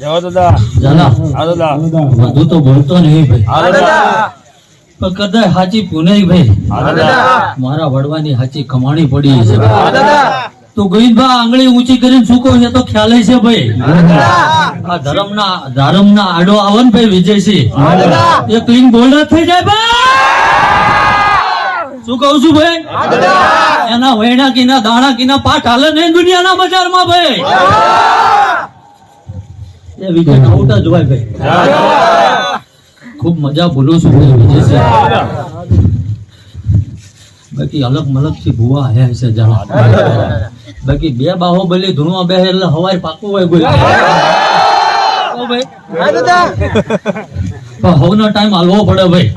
જવા દાદા ઝાલા હા દાદા વધુ તો બોલતો નહીં ભાઈ. હા દાદા પણ કદાચ સાચી પુનાઈ ભાઈ. મારા વડવાની સાચી કમાણી પડી છે. તો ગોવિંદભા આંગળી ઊંચી કરીને શું કહું છે? તો ખ્યાલ છે ભાઈ. આ ધર્મના ધર્મના આડો આવે ને ભાઈ વિજયસિંહ. એ ક્લીન બોલ્ડર થઈ જાય ભાઈ. શું કહું છું ભાઈ? એના વૈણા કીના દાણા કીના પાઠ હાલે નહીં દુનિયાના બજારમાં ભાઈ. એ વિજય આઉટ જ હોય ભાઈ. ખૂબ મજા બોલું છું વિજય વિજયસિંહ બાકી અલગ મલગથી ભુવા આયા છે જણા. બાકી બે બાહુબલી ધૂણવા બે એટલે હવાય પાકું હોય કોઈ. ભાઈ હવનો ટાઈમ હાલવો પડે ભાઈ.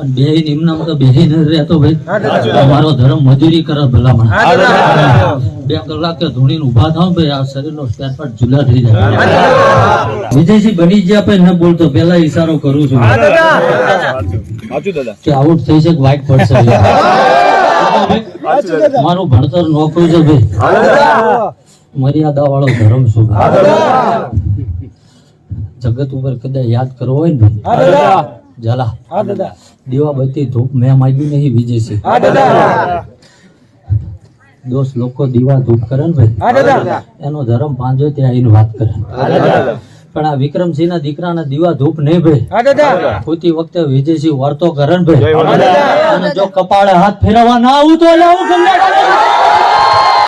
અને બે નિમનામ તો બેહી ન રહેતો ભાઈ. તમારો ધર્મ મજૂરી કરે ભલામણ. બે કલાકે ધૂણીને ઊભા થાવ ભાઈ આ શરીરનો સ્પેર પાર્ટ જુલા થઈ જાય. વિજયસિંહ બની ગયા ભાઈ ન બોલતો પેલા ઈશારો કરું છું. કે આઉટ થઈ છે કે વાઇટ પડશે મારું ભણતર નોકરું છે ભાઈ. મર્યાદા વાળો ધર્મ શું જગત ઉપર કદાચ યાદ કરવો હોય ને જલા. હા દાદા. દીવા બત્તી ધૂપ મેં માગી નહીં હા દોસ્ત લોકો દીવા ધૂપ કરે ને ભાઈ. એનો ધર્મ પાંજો ત્યાં આવીને વાત કરે. પણ આ વિક્રમસિંહ ના દીકરા ના દીવા ધૂપ નહીં ભાઈ. પૂતી વખતે વિજયસિંહ વર્તો કરે ને ભાઈ. અને જો કપાળે હાથ ફેરવવા ના આવું તો